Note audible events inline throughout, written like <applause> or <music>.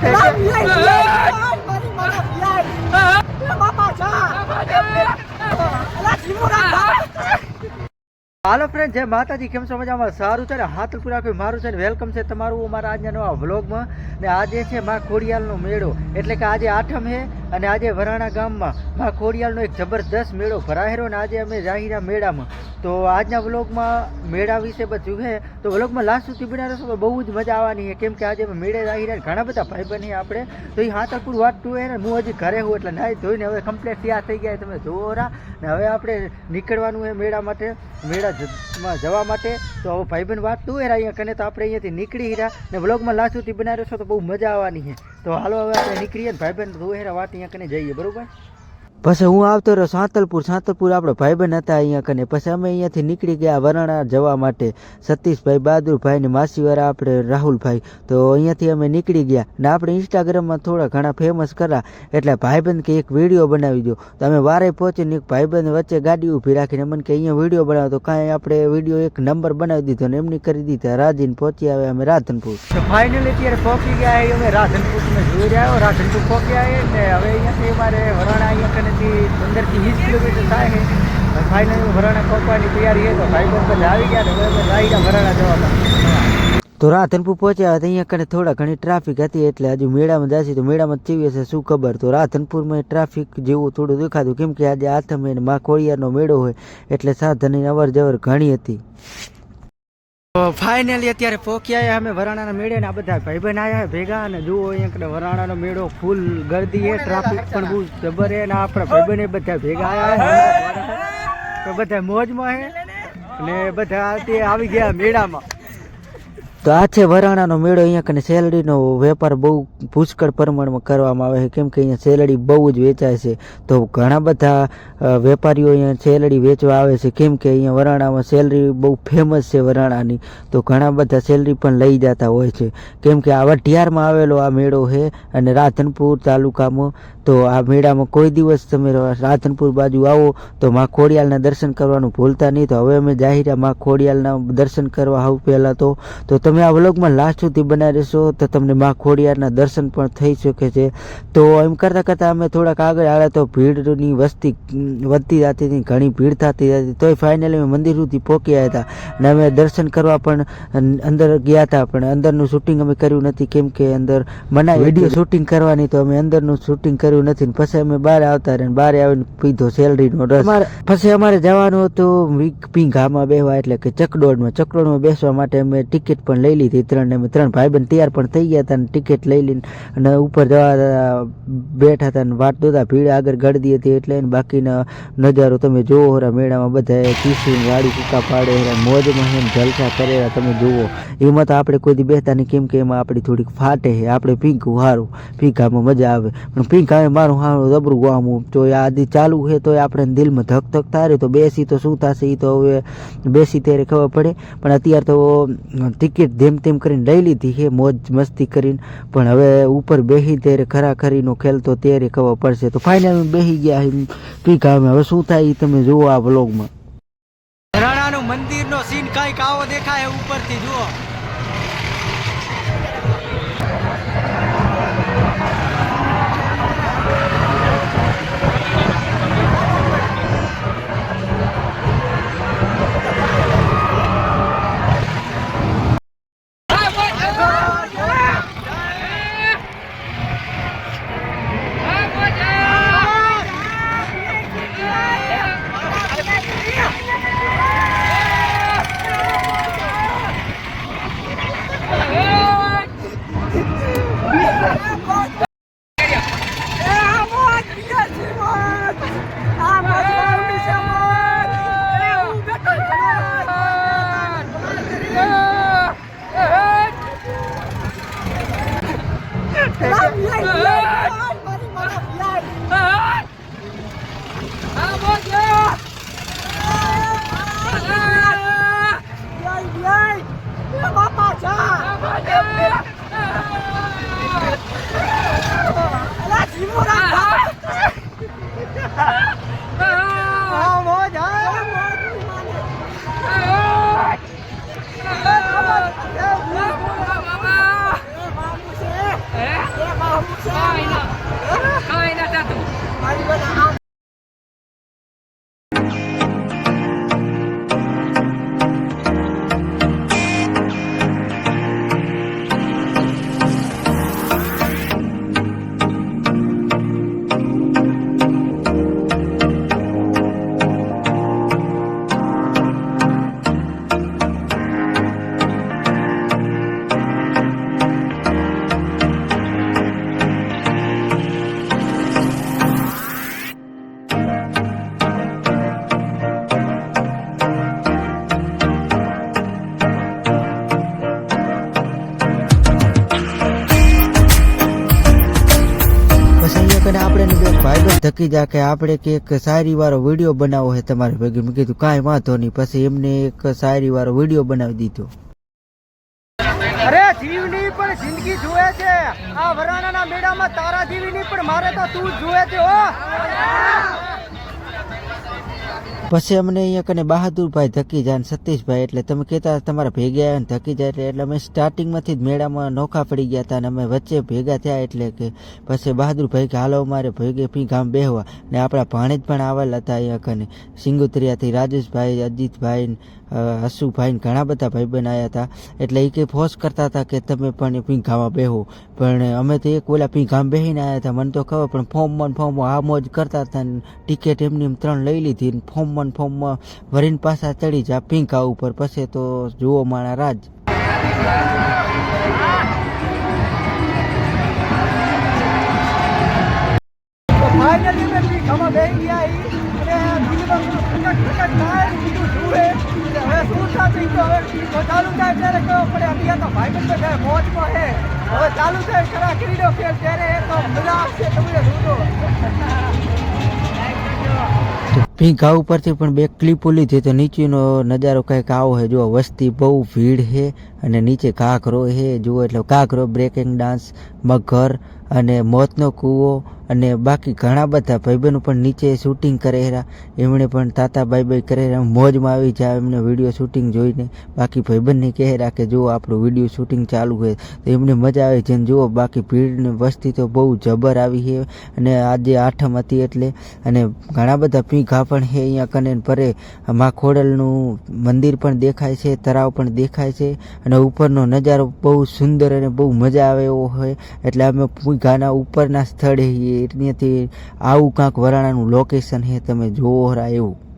હાલો friend જય માતાજી. કેમ છો મજામાં? સારું છે ને? પૂરા આપ્યું, મારું છે ને? વેલકમ છે તમારું અમારા આજના નવા વ્લોગમાં ને આજે છે મા ખોડિયાલનો મેળો. એટલે કે આજે આઠમ છે અને આજે વરાણા ગામમાં મા ખોડિયાલનો એક જબરદસ્ત મેળો ભરાયેલો ને આજે અમે જાહીરા મેળામાં. તો આજના વ્લોગમાં મેળા વિશે બધું છે. તો વ્લોગમાં લાસ્ટ સુધી બના રહેશો તો બહુ જ મજા આવવાની છે. કેમ કે આજે મેળે જાહીરા ઘણા બધા ભાઈ બની આપણે. તો એ હાથલપુર વાટતું ટુ ને હું હજી ઘરે હું એટલે નાઈ ધોઈને હવે કમ્પ્લેટ તૈયાર થઈ ગયા તમે જોવો રા. ને હવે આપણે નીકળવાનું છે મેળા માટે મેળામાં જવા માટે. તો હવે ભાઈબંધ વાત ટુ હેરા અહીંયા કને તો આપણે અહીંયાથી નીકળી રહ્યા. ને વ્લોગમાં લાસ્ટ સુધી બનાવી રહેશો તો બહુ મજા આવવાની છે. તો હાલો હવે આપણે નીકળીએ ને ભાઈબંધ ધોહેરા વાટ અહીંયા કને જઈએ બરોબર? પછી હું આવતો રહ્યો સાંતલપુર. સાંતલપુર આપણે ભાઈબંધ હતા અહીંયા કને. પછી અમે અહીંયાથી નીકળી ગયા વરણા જવા માટે. સતીશભાઈ બહાદુરભાઈ ને માસીવાળા આપણે રાહુલભાઈ. તો અહીંયાથી અમે નીકળી ગયા. ને આપણે ઇન્સ્ટાગ્રામમાં થોડા ઘણા ફેમસ કરા. એટલે ભાઈબંધ કે એક વીડિયો બનાવી દો તો અમે વારે પહોંચીને એક ભાઈબંધ વચ્ચે ગાડી ઊભી રાખીને મને કે અહીંયા વીડિયો બનાવો. તો કાંઈ આપણે વીડિયો એક નંબર બનાવી દીધો ને એમની કરી દીધા. રાજીને પહોંચી આવે અમે રાધનપુર. ફાઇનલી અત્યારે પહોંચી ગયા અમે રાધનપુર જોઈ રહ્યા રાધનપુર પહોંચી આવ્યા ને હવે અહીંયાથી અમારે વરાણા અહીંયા કનેથી પંદરથી વીસ કિલોમીટર થાય છે. ફાઇનલ ભરાણા પહોંચવાની તૈયારી છે તો ભાઈબંધ બધા આવી ગયા ને રાઈડા વરાણા જવા તો રાધનપુર પહોંચ્યા હતા. અહીંયા કને થોડા ઘણી ટ્રાફિક હતી, એટલે હજુ મેળામાં જશે તો મેળામાં ચીવી હશે. શું ખબર? તો રાધનપુરમાં ટ્રાફિક જેવું થોડું દેખાતું, કેમ કે આજે આથમ મા ખોડિયારનો મેળો હોય, એટલે સાધનની અવર જવર ઘણી હતી. ફાઇનલી અત્યારે આવ્યા અમે વરાણાના મેળે ને આ બધા ભાઈબંધ આવ્યા ભેગા અને જુઓ અહીંયા વરાણાનો મેળો ફૂલ ગર્દી છે ટ્રાફિક પણ બહુ જબર છે અને આપણા ભાઈબંધ બધા ભેગા આવ્યા તો બધા મોજમાં છે અને બધા આવી ગયા મેળામાં. તો આ છે વરાણાનો મેળો અહીંયા કને શેલડીનો વેપાર બહુ પુષ્કળ પ્રમાણમાં કરવામાં આવે છે. કેમ કે અહીંયા શેલડી બહુ જ વેચાય છે. તો ઘણા બધા વેપારીઓ અહીંયા શેલડી વેચવા આવે છે. કેમ કે અહીંયા વરાણામાં શેલડી બહુ ફેમસ છે વરાણાની. તો ઘણા બધા શેલડી પણ લઈ જતા હોય છે. કેમ કે આ વઢિયારમાં આવેલો આ મેળો છે અને રાધનપુર તાલુકામાં. તો આ મેળામાં કોઈ દિવસ તમે રાધનપુર બાજુ આવો તો માં ખોડિયાલના દર્શન કરવાનું ભૂલતા નહીં. તો હવે અમે જાહેરા માં ખોડિયાલના દર્શન કરવા આવું પહેલાં તો. તો તમે આ વ્લોગમાં લાસ્ટ સુધી બનાવી રહેશો તો તમને મા ખોડિયારના દર્શન પણ થઈ શકે છે. તો એમ કરતાં કરતાં અમે થોડાક આગળ આવ્યા તો ભીડની વસ્તી વધતી જતી હતી ઘણી ભીડ થતી હતી. તોય ફાઇનલી અમે મંદિર સુધી પહોંચ્યા હતા અને અમે દર્શન કરવા પણ અંદર ગયા હતા. પણ અંદરનું શૂટિંગ અમે કર્યું નથી. કેમ કે અંદર મના વીડિયો શૂટિંગ કરવાની તો અમે અંદરનું શૂટિંગ કર્યું નથી. પછી અમે બહાર આવતા રહ્યા બહાર આવીને પીધો સેલરીનો રસ. પછી અમારે જવાનું હતું વીક બેહવા એટલે કે ચકડોળમાં. ચકડોળમાં બેસવા માટે અમે ટિકિટ પણ લઈ લીધી. ત્રણ ત્રણ ભાઈબંધ તૈયાર પણ થઈ ગયા હતા અને ટિકિટ લઈ લઈને અને ઉપર જવા, બેઠા હતા અને વાટ જોતા ભીડ આગળ ગળદી હતી એટલે એને બાકીના નજારો તમે જુઓ હરા મેળામાં બધા કીસું વાડી કૂકા પાડે, હરા મોજમાં એમ જલસા કરેલા તમે જુઓ. એમાં તો આપણે કોઈ દી બેસતા નહીં, કેમ કે એમાં આપણી થોડીક ફાટે છે. આપણે પીંઘું સારું પીંઘામાં મજા આવે. પણ પીંઘા મારું સારું રબરું ગામું તો એ આદિ ચાલુ છે તો આપણે દિલમાં ધક ધક થાય તો બેસી તો શું થશે? એ તો હવે બેસી ત્યારે ખબર પડે. પણ અત્યારે તો ટિકિટ ધેમ તેમ કરીને લઈ લીધી હે મોજ મસ્તી કરીને. પણ હવે ઉપર બેસી ત્યારે ખરા ખરીનો ખેલ તો ત્યારે ખબર પડશે. તો ફાઇનલ બેહી ગયા પી ગામે હવે શું થાય એ તમે જુઓ આ વ્લોગમાં રાણાનું મંદિરનો સીન કંઈક આવો દેખાય ઉપરથી, જુઓ. Vamos lá! જા કે આપણે કે એક શાયરી વાળો વીડિયો બનાવવો છે તમારે ભેગી. મેં કીધું, કાંઈ વાંધો નહીં. પછી એમને એક શાયરી વાળો વીડિયો બનાવી દીધો. અરે જીવની પણ જિંદગી જુએ છે. આ વરાણાના મેળામાં તારા જીવની પણ મારે તો તું જુએ છે, હો. પછી અમને અહીંયા કને બહાદુરભાઈ ધકી જાય અને સતીશભાઈ, એટલે તમે કહેતા તમારા ભેગા આવ્યા ને ધકી જાય એટલે એટલે અમે સ્ટાર્ટિંગમાંથી જ મેળામાં નોખા પડી ગયા હતા અને અમે વચ્ચે ભેગા થયા એટલે કે પછી બહાદુરભાઈ કે, હાલો, અમારે ભેગે પી ગામ બેહવા. ને આપણા ભાણેજ પણ આવેલા હતા અહીંયા કને, સિંગુતરિયાથી રાજેશભાઈ, અજીતભાઈ હસુભાઈ ઘણા બધા ભાઈ આવ્યા હતા. એટલે એ કંઈ ફોર્સ કરતા હતા કે તમે પણ પીંઘામાં બેહો. પણ અમે તો એક ઓલા પીંઘામાં બેહીને આવ્યા હતા. મને તો ખબર, પણ ફોર્મમાં મન ફોર્મમાં આ મોજ કરતા હતા ટિકિટ એમની એમ ત્રણ લઈ લીધી ફોર્મ ફોર્મમાં ફોર્મમાં ભરીને પાછા ચડી જા પીંઘા ઉપર. પછી તો જુઓ મારા રાજ. ફાઇનલી મેં પીંઘામાં બેહી ગયા અને દિલમાં ઉપરથી પણ બે ક્લિપો લીધી. તો નીચેનો નજારો કંઈક આવો છે. જો વસ્તી બહુ ભીડ છે. અને નીચે ઘાઘરો હે જુઓ એટલે ઘાઘરો બ્રેકિંગ ડાન્સ મગર અને મોતનો કૂવો અને બાકી ઘણા બધા ભાઈબંધો પણ નીચે શૂટિંગ કરેલા એમણે પણ તાતા બાઈ બાઈ કરેલા મોજમાં આવી જાય એમને વીડિયો શૂટિંગ જોઈને. બાકી ભાઈબંધને કહેરા કે જુઓ આપણું વીડિયો શૂટિંગ ચાલુ હોય તો એમને મજા આવે છે જુઓ બાકી ભીડની વસ્તી તો બહુ જબર આવી છે અને આજે આઠમ હતી એટલે અને ઘણા બધા પીંઘા પણ છે અહીંયા કને પરે. મા ખોડલનું મંદિર પણ દેખાય છે, તળાવ પણ દેખાય છે અને ઉપરનો નજારો બહુ સુંદર અને બહુ મજા આવે એવો હોય. એટલે અમે ગાના ઉપરના સ્થળે ત્યાંથી આવું કાંક વરાણાનું લોકેશન છે તમે જોવો રા એવું.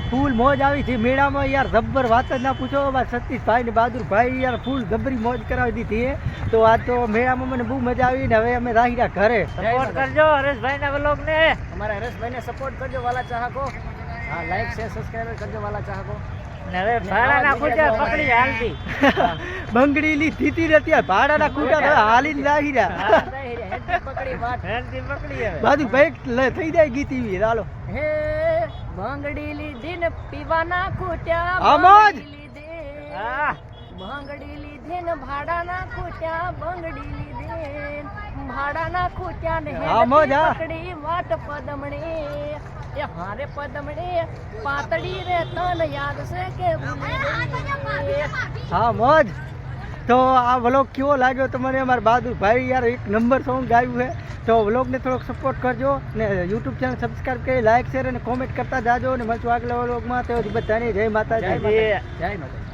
ફૂલ મોજ આવી હતી. મેળામાં યાર જબ્બર વાત જ ના પૂછો. મારા સતીશભાઈ ને બહાદુરભાઈ યાર ફૂલ જબરી મોજ કરાવી દીધી તો આ તો મેળામાં મને બહુ મજા આવી ને હવે અમે રાખી રહ્યા ઘરે. સપોર્ટ કરજો હરેશભાઈ ના બ્લોગ ને અમારા હરેશભાઈ ને સપોર્ટ કરજો વાલા ચાહકો. હા લાઈક શેર સબસ્ક્રાઈબ કરજો વાલા ચાહકો. ભાડાના <laughs> હાલીને રહ્યા બહાદુરભાઈ લે- થઈ જાય ગીતી હાલો. હે ભાંગડી લીધી ને પીવાના ખૂટ્યા. ભાંગડી લીધે ભાંગડી લીધે ને ભાડાના ખૂટ્યા બંગડી લીધે ભાડાના ખૂટ્યા ને પકડી વાટ પદમણી. એ હારે પદમણી પાતળી રે તન યાદ છે કે હા મોજ તો આ વ્લોગ કેવો લાગ્યો તમને અમારા બહાદુરભાઈ યાર એક નંબર સોંગ ગાયું છે. તો વ્લોગને થોડોક સપોર્ટ કરજો ને યુટ્યુબ ચેનલ સબસ્ક્રાઈબ કરી લાઈક શેર અને કોમેન્ટ કરતા જાજો અને મળશું આગલા વ્લોગમાં. તો બધાને જય માતાજી. જય માતા જય માતાજી.